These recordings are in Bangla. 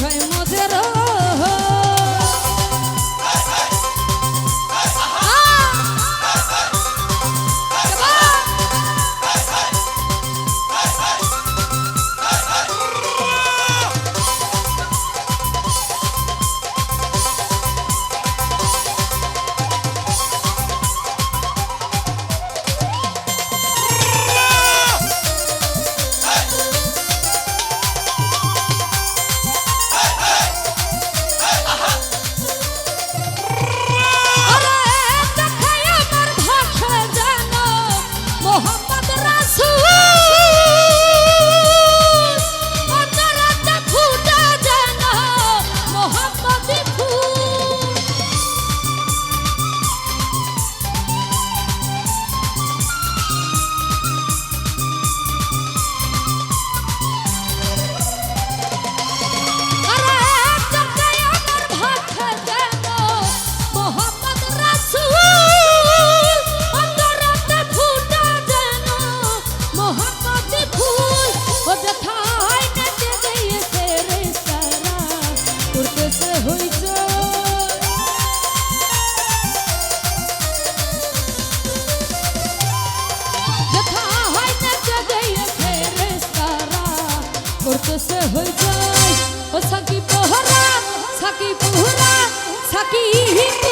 ছয় মজেরা। কাছে হয়ে যায়। ও সাকি পোহরা সাকি পোহরা সাকি হিন্দু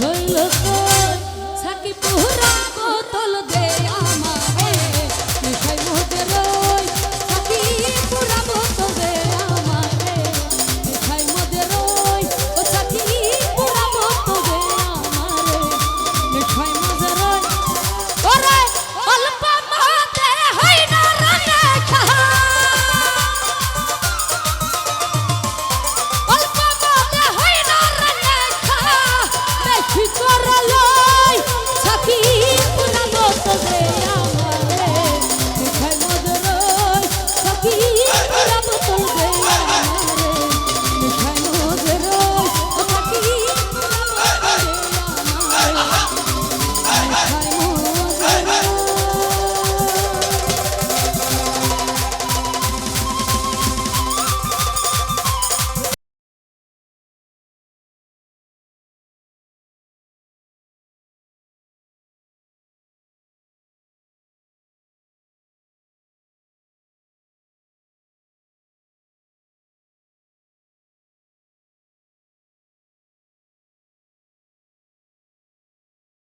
হইল তো